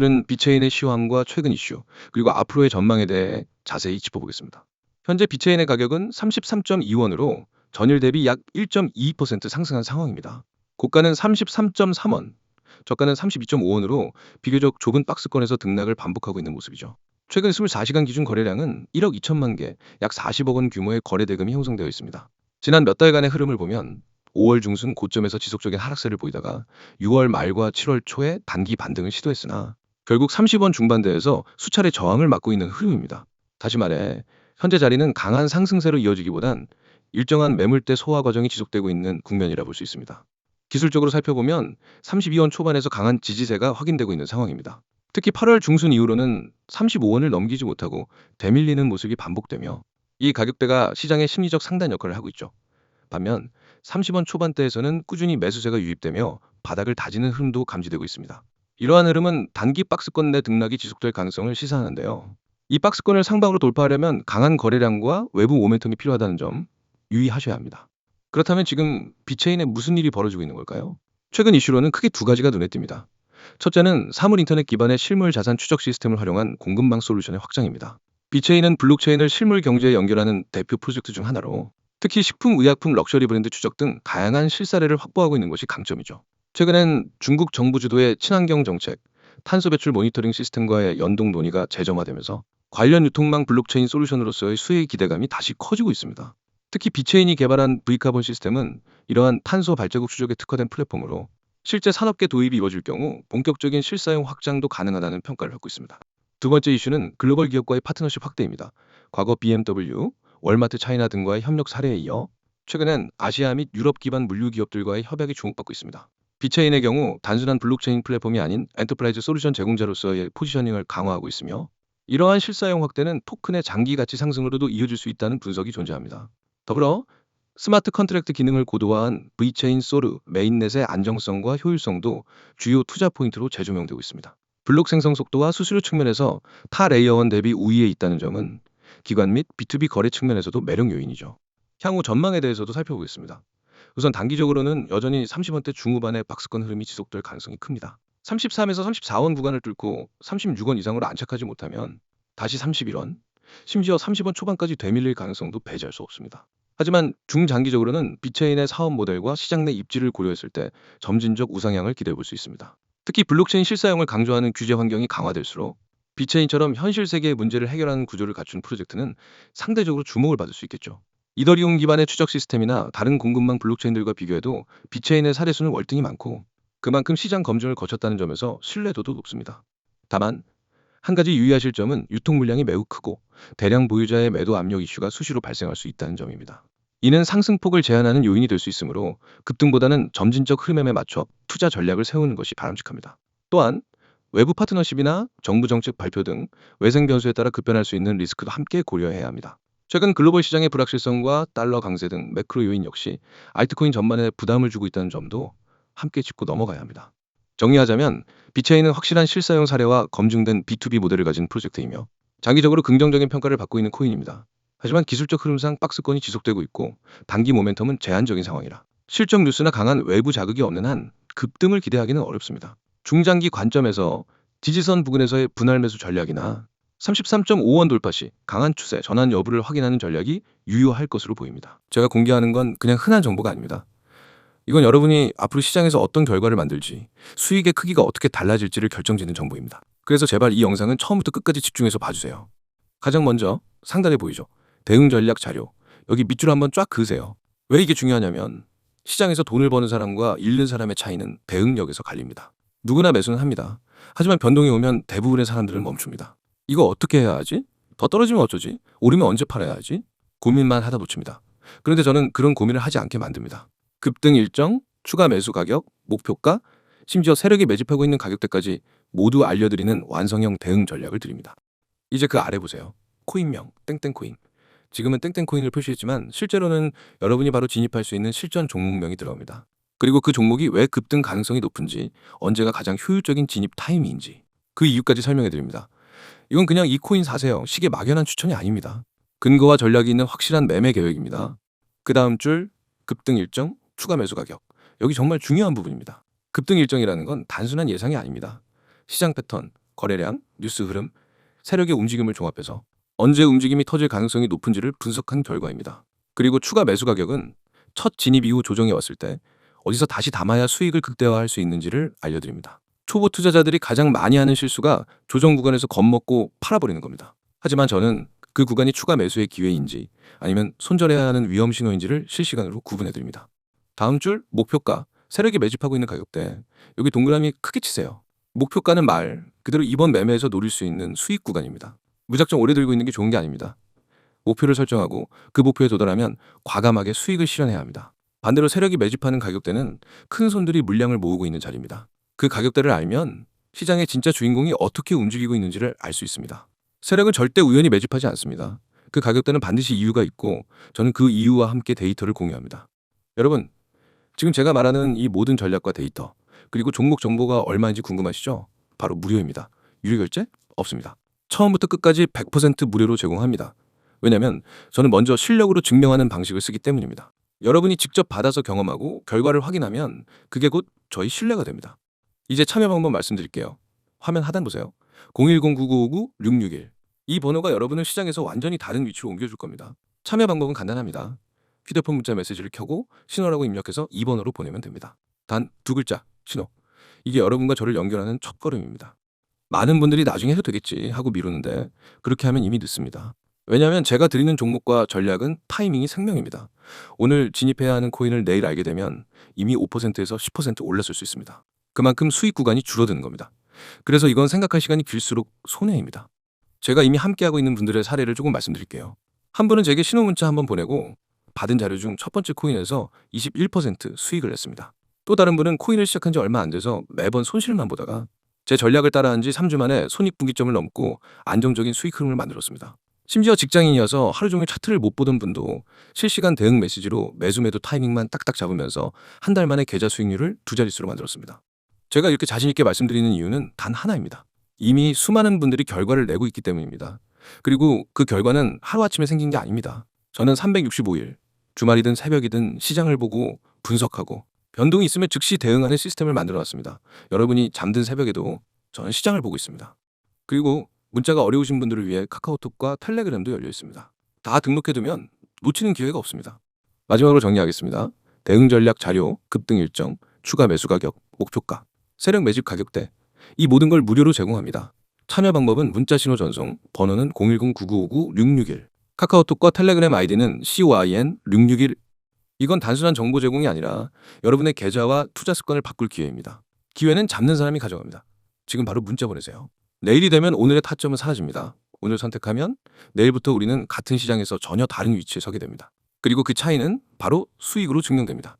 오늘은 비체인의 시황과 최근 이슈, 그리고 앞으로의 전망에 대해 자세히 짚어보겠습니다. 현재 비체인의 가격은 33.2원으로 전일 대비 약 1.2% 상승한 상황입니다. 고가는 33.3원, 저가는 32.5원으로 비교적 좁은 박스권에서 등락을 반복하고 있는 모습이죠. 최근 24시간 기준 거래량은 1억 2천만 개, 약 40억 원 규모의 거래 대금이 형성되어 있습니다. 지난 몇 달간의 흐름을 보면 5월 중순 고점에서 지속적인 하락세를 보이다가 6월 말과 7월 초에 단기 반등을 시도했으나 결국 30원 중반대에서 수차례 저항을 맞고 있는 흐름입니다. 다시 말해 현재 자리는 강한 상승세로 이어지기보단 일정한 매물대 소화 과정이 지속되고 있는 국면이라 볼 수 있습니다. 기술적으로 살펴보면 32원 초반에서 강한 지지세가 확인되고 있는 상황입니다. 특히 8월 중순 이후로는 35원을 넘기지 못하고 대밀리는 모습이 반복되며 이 가격대가 시장의 심리적 상단 역할을 하고 있죠. 반면 30원 초반대에서는 꾸준히 매수세가 유입되며 바닥을 다지는 흐름도 감지되고 있습니다. 이러한 흐름은 단기 박스권 내 등락이 지속될 가능성을 시사하는데요. 이 박스권을 상방으로 돌파하려면 강한 거래량과 외부 모멘텀이 필요하다는 점 유의하셔야 합니다. 그렇다면 지금 비체인에 무슨 일이 벌어지고 있는 걸까요? 최근 이슈로는 크게 두 가지가 눈에 띕니다. 첫째는 사물 인터넷 기반의 실물 자산 추적 시스템을 활용한 공급망 솔루션의 확장입니다. 비체인은 블록체인을 실물 경제에 연결하는 대표 프로젝트 중 하나로 특히 식품, 의약품, 럭셔리 브랜드 추적 등 다양한 실사례를 확보하고 있는 것이 강점이죠. 최근엔 중국 정부 주도의 친환경 정책, 탄소 배출 모니터링 시스템과의 연동 논의가 재점화되면서 관련 유통망 블록체인 솔루션으로서의 수혜의 기대감이 다시 커지고 있습니다. 특히 비체인이 개발한 V카본 시스템은 이러한 탄소 발자국 추적에 특화된 플랫폼으로 실제 산업계 도입이 이루어질 경우 본격적인 실사용 확장도 가능하다는 평가를 받고 있습니다. 두 번째 이슈는 글로벌 기업과의 파트너십 확대입니다. 과거 BMW, 월마트 차이나 등과의 협력 사례에 이어 최근엔 아시아 및 유럽 기반 물류 기업들과의 협약이 주목받고 있습니다. 비체인의 경우 단순한 블록체인 플랫폼이 아닌 엔터프라이즈 솔루션 제공자로서의 포지셔닝을 강화하고 있으며 이러한 실사용 확대는 토큰의 장기 가치 상승으로도 이어질 수 있다는 분석이 존재합니다. 더불어 스마트 컨트랙트 기능을 고도화한 V체인 소르 메인넷의 안정성과 효율성도 주요 투자 포인트로 재조명되고 있습니다. 블록 생성 속도와 수수료 측면에서 타 레이어원 대비 우위에 있다는 점은 기관 및 B2B 거래 측면에서도 매력 요인이죠. 향후 전망에 대해서도 살펴보겠습니다. 우선 단기적으로는 여전히 30원대 중후반의 박스권 흐름이 지속될 가능성이 큽니다. 33에서 34원 구간을 뚫고 36원 이상으로 안착하지 못하면 다시 31원, 심지어 30원 초반까지 되밀릴 가능성도 배제할 수 없습니다. 하지만 중장기적으로는 비체인의 사업 모델과 시장 내 입지를 고려했을 때 점진적 우상향을 기대해 볼 수 있습니다. 특히 블록체인 실사용을 강조하는 규제 환경이 강화될수록 비체인처럼 현실 세계의 문제를 해결하는 구조를 갖춘 프로젝트는 상대적으로 주목을 받을 수 있겠죠. 이더리움 기반의 추적 시스템이나 다른 공급망 블록체인들과 비교해도 비체인의 사례수는 월등히 많고 그만큼 시장 검증을 거쳤다는 점에서 신뢰도도 높습니다. 다만 한 가지 유의하실 점은 유통 물량이 매우 크고 대량 보유자의 매도 압력 이슈가 수시로 발생할 수 있다는 점입니다. 이는 상승폭을 제한하는 요인이 될 수 있으므로 급등보다는 점진적 흐름에 맞춰 투자 전략을 세우는 것이 바람직합니다. 또한 외부 파트너십이나 정부 정책 발표 등 외생 변수에 따라 급변할 수 있는 리스크도 함께 고려해야 합니다. 최근 글로벌 시장의 불확실성과 달러 강세 등 매크로 요인 역시 알트코인 전반에 부담을 주고 있다는 점도 함께 짚고 넘어가야 합니다. 정리하자면 비체인은 확실한 실사용 사례와 검증된 B2B 모델을 가진 프로젝트이며 장기적으로 긍정적인 평가를 받고 있는 코인입니다. 하지만 기술적 흐름상 박스권이 지속되고 있고 단기 모멘텀은 제한적인 상황이라 실적 뉴스나 강한 외부 자극이 없는 한 급등을 기대하기는 어렵습니다. 중장기 관점에서 지지선 부근에서의 분할 매수 전략이나 33.5원 돌파 시 강한 추세 전환 여부를 확인하는 전략이 유효할 것으로 보입니다. 제가 공개하는 건 그냥 흔한 정보가 아닙니다. 이건 여러분이 앞으로 시장에서 어떤 결과를 만들지, 수익의 크기가 어떻게 달라질지를 결정짓는 정보입니다. 그래서 제발 이 영상은 처음부터 끝까지 집중해서 봐주세요. 가장 먼저 상단에 보이죠? 대응 전략 자료. 여기 밑줄 한번 쫙 그으세요. 왜 이게 중요하냐면 시장에서 돈을 버는 사람과 잃는 사람의 차이는 대응력에서 갈립니다. 누구나 매수는 합니다. 하지만 변동이 오면 대부분의 사람들은 멈춥니다. 이거 어떻게 해야 하지? 더 떨어지면 어쩌지? 오르면 언제 팔아야 하지? 고민만 하다 놓칩니다. 그런데 저는 그런 고민을 하지 않게 만듭니다. 급등 일정, 추가 매수 가격, 목표가, 심지어 세력이 매집하고 있는 가격대까지 모두 알려드리는 완성형 대응 전략을 드립니다. 이제 그 아래 보세요. 코인명, 땡땡코인. 지금은 땡땡코인을 표시했지만 실제로는 여러분이 바로 진입할 수 있는 실전 종목명이 들어옵니다. 그리고 그 종목이 왜 급등 가능성이 높은지, 언제가 가장 효율적인 진입 타이밍인지 그 이유까지 설명해 드립니다. 이건 그냥 이 코인 사세요. 시계 막연한 추천이 아닙니다. 근거와 전략이 있는 확실한 매매 계획입니다. 그 다음 줄 급등 일정, 추가 매수 가격. 여기 정말 중요한 부분입니다. 급등 일정이라는 건 단순한 예상이 아닙니다. 시장 패턴, 거래량, 뉴스 흐름, 세력의 움직임을 종합해서 언제 움직임이 터질 가능성이 높은지를 분석한 결과입니다. 그리고 추가 매수 가격은 첫 진입 이후 조정이 왔을 때 어디서 다시 담아야 수익을 극대화할 수 있는지를 알려드립니다. 초보 투자자들이 가장 많이 하는 실수가 조정 구간에서 겁먹고 팔아버리는 겁니다. 하지만 저는 그 구간이 추가 매수의 기회인지 아니면 손절해야 하는 위험 신호인지를 실시간으로 구분해 드립니다. 다음 줄 목표가 세력이 매집하고 있는 가격대 여기 동그라미 크게 치세요. 목표가는 말 그대로 이번 매매에서 노릴 수 있는 수익 구간입니다. 무작정 오래 들고 있는 게 좋은 게 아닙니다. 목표를 설정하고 그 목표에 도달하면 과감하게 수익을 실현해야 합니다. 반대로 세력이 매집하는 가격대는 큰 손들이 물량을 모으고 있는 자리입니다. 그 가격대를 알면 시장의 진짜 주인공이 어떻게 움직이고 있는지를 알 수 있습니다. 세력은 절대 우연히 매집하지 않습니다. 그 가격대는 반드시 이유가 있고 저는 그 이유와 함께 데이터를 공유합니다. 여러분, 지금 제가 말하는 이 모든 전략과 데이터 그리고 종목 정보가 얼마인지 궁금하시죠? 바로 무료입니다. 유료 결제 없습니다. 처음부터 끝까지 100% 무료로 제공합니다. 왜냐면 저는 먼저 실력으로 증명하는 방식을 쓰기 때문입니다. 여러분이 직접 받아서 경험하고 결과를 확인하면 그게 곧 저희 신뢰가 됩니다. 이제 참여 방법 말씀드릴게요. 화면 하단 보세요. 010-9959-661. 이 번호가 여러분을 시장에서 완전히 다른 위치로 옮겨줄 겁니다. 참여 방법은 간단합니다. 휴대폰 문자 메시지를 켜고 신호라고 입력해서 2번호로 보내면 됩니다. 단 두 글자, 신호. 이게 여러분과 저를 연결하는 첫 걸음입니다. 많은 분들이 나중에 해도 되겠지 하고 미루는데 그렇게 하면 이미 늦습니다. 왜냐하면 제가 드리는 종목과 전략은 타이밍이 생명입니다. 오늘 진입해야 하는 코인을 내일 알게 되면 이미 5%에서 10% 올랐을 수 있습니다. 그만큼 수익 구간이 줄어드는 겁니다. 그래서 이건 생각할 시간이 길수록 손해입니다. 제가 이미 함께하고 있는 분들의 사례를 조금 말씀드릴게요. 한 분은 제게 신호 문자 한번 보내고 받은 자료 중 첫 번째 코인에서 21% 수익을 냈습니다. 또 다른 분은 코인을 시작한 지 얼마 안 돼서 매번 손실만 보다가 제 전략을 따라한 지 3주 만에 손익분기점을 넘고 안정적인 수익 흐름을 만들었습니다. 심지어 직장인이어서 하루 종일 차트를 못 보던 분도 실시간 대응 메시지로 매수 매도 타이밍만 딱딱 잡으면서 한 달 만에 계좌 수익률을 두 자릿수로 만들었습니다. 제가 이렇게 자신 있게 말씀드리는 이유는 단 하나입니다. 이미 수많은 분들이 결과를 내고 있기 때문입니다. 그리고 그 결과는 하루아침에 생긴 게 아닙니다. 저는 365일, 주말이든 새벽이든 시장을 보고 분석하고 변동이 있으면 즉시 대응하는 시스템을 만들어 놨습니다. 여러분이 잠든 새벽에도 저는 시장을 보고 있습니다. 그리고 문자가 어려우신 분들을 위해 카카오톡과 텔레그램도 열려 있습니다. 다 등록해두면 놓치는 기회가 없습니다. 마지막으로 정리하겠습니다. 대응 전략 자료, 급등 일정, 추가 매수 가격, 목표가, 세력 매집 가격대 이 모든 걸 무료로 제공합니다. 참여 방법은 문자 신호 전송, 번호는 010-9959-661 카카오톡과 텔레그램 아이디는 CYN661 이건 단순한 정보 제공이 아니라 여러분의 계좌와 투자 습관을 바꿀 기회입니다. 기회는 잡는 사람이 가져갑니다. 지금 바로 문자 보내세요. 내일이 되면 오늘의 타점은 사라집니다. 오늘 선택하면 내일부터 우리는 같은 시장에서 전혀 다른 위치에 서게 됩니다. 그리고 그 차이는 바로 수익으로 증명됩니다.